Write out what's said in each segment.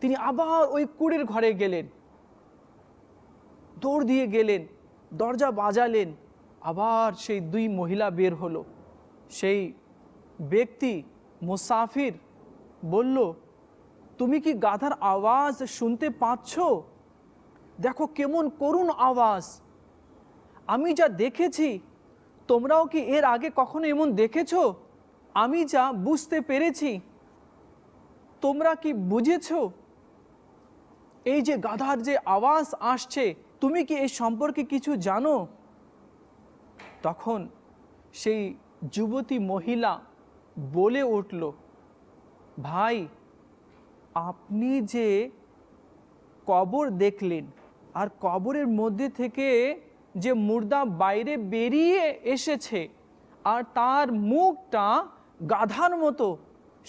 তিনি আবার ওই কুড়ির ঘরে গেলেন। দৌড় দিয়ে গেলেন, দরজা বাজালেন, আবার সেই দুই মহিলা বের হলো। সেই ব্যক্তি মুসাফির বলল, তুমি কি গাধার আওয়াজ শুনতে পাচ্ছ? দেখো কেমন করুণ আওয়াজ। আমি যা দেখেছি, তোমরাও কি এর আগে কখনো এমন দেখেছ? আমি যা বুঝতে পেরেছি, তোমরা কি বুঝেছ? এই যে গাধার যে আওয়াজ আসছে, তুমি কি এই সম্পর্কে কিছু জানো? তখন সেই যুবতী মহিলা বলে উঠল, ভাই, আপনি যে কবর দেখলেন আর কবরের মধ্যে থেকে যে মুর্দা বাইরে বেরিয়ে এসেছে আর তার মুখটা গাধার মতো,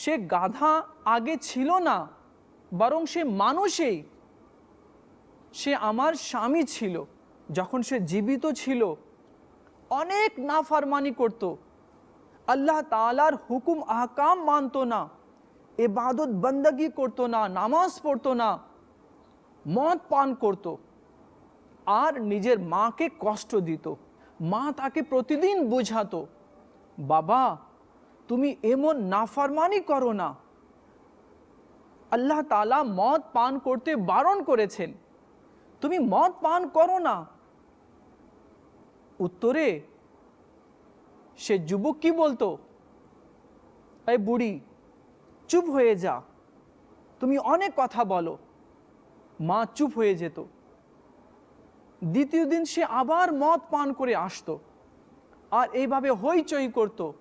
সে গাধা আগে ছিল না, বরং সে মানুষই সে আমার স্বামী ছিল, যখন সে জীবিত ছিল, অনেক নাফারমানি করত। আল্লাহ তালার হুকুম, আহকাম মানত না এবাদত বন্দগি করতো না, নামাজ পড়তো না, মদ পান করত। আর নিজের মাকে কষ্ট দিত, মা তাকে প্রতিদিন বোঝাতো, বাবা, তুমি এমন নাফারমানি করো না। আল্লাহ তালা মদ পান করতে বারণ করেছেন। তুমি মদ পান করো না। উত্তরে, সে যুবক কি বলতো? এই বুড়ি, চুপ হয়ে যা। তুমি অনেক কথা বলো। মা চুপ হয়ে যেত। দ্বিতীয় দিন সে আবার মদ পান করে আসতো আর এইভাবে হইচই করত।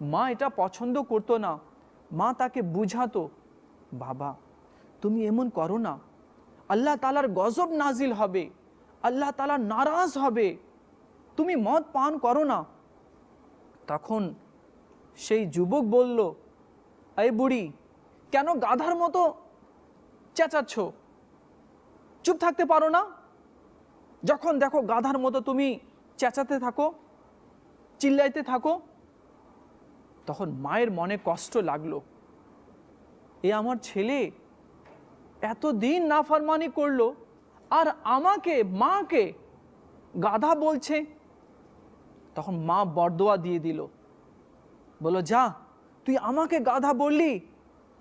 মা এটা পছন্দ করতো না। মা তাকে বুঝাতো, বাবা, তুমি এমন করো না। আল্লাহ তালার গজব নাজিল হবে। আল্লাহ তালা নারাজ হবে। তুমি মদ পান করো না। তখন সেই যুবক বলল, এই বুড়ি, কেন গাধার মতো চেঁচাচ্ছ? চুপ থাকতে পারো না। যখন দেখো গাধার মতো তুমি চেঁচাতে থাকো, চিল্লাইতে থাকো, তখন মায়ের মনে কষ্ট লাগল। এ আমার ছেলে এতদিন নাফরমানি করল, আর আমাকে, মাকে গাধা বলছে। তখন মা বরদোয়া দিয়ে দিল। বলো যা, তুই আমাকে গাধা বললি,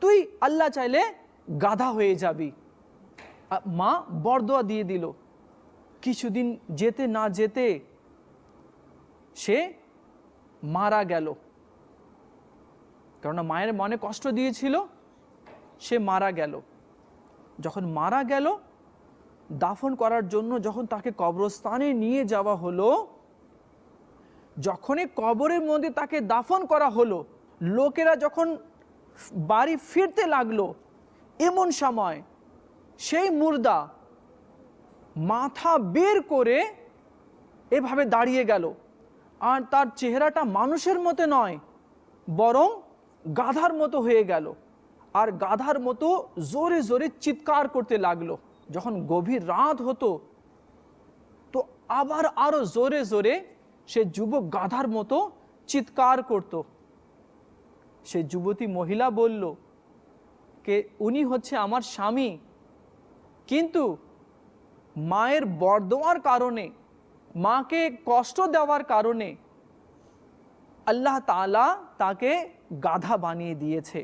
তুই আল্লাহ চাইলে গাধা হয়ে যাবি। মা বরদোয়া দিয়ে দিল। কিছুদিন যেতে না যেতে সে মারা গেল। কেননা মায়ের মনে কষ্ট দিয়েছিল, সে মারা গেল। যখন মারা গেল, দাফন করার জন্য যখন তাকে কবরস্থানে নিয়ে যাওয়া হলো, যখনই কবরের মধ্যে তাকে দাফন করা হলো, লোকেরা যখন বাড়ি ফিরতে লাগল, এমন সময় সেই মুর্দা মাথা বের করে এভাবে দাঁড়িয়ে গেল। আর তার চেহারাটা মানুষের মতো নয়, বরং গাধার মতো হয়ে গেল। আর গাধার মতো জোরে জোরে চিৎকার করতে লাগল। যখন গভীর রাত হতো, তো আবার আরও জোরে জোরে সে যুবক গাধার মতো চিৎকার করত। সে যুবতী মহিলা বলল, কে, উনি হচ্ছে আমার স্বামী। কিন্তু মায়ের বরদোয়ার কারণে, মাকে কষ্ট দেওয়ার কারণে আল্লাহ তালা তাকে গাধা বানিয়ে দিয়েছে।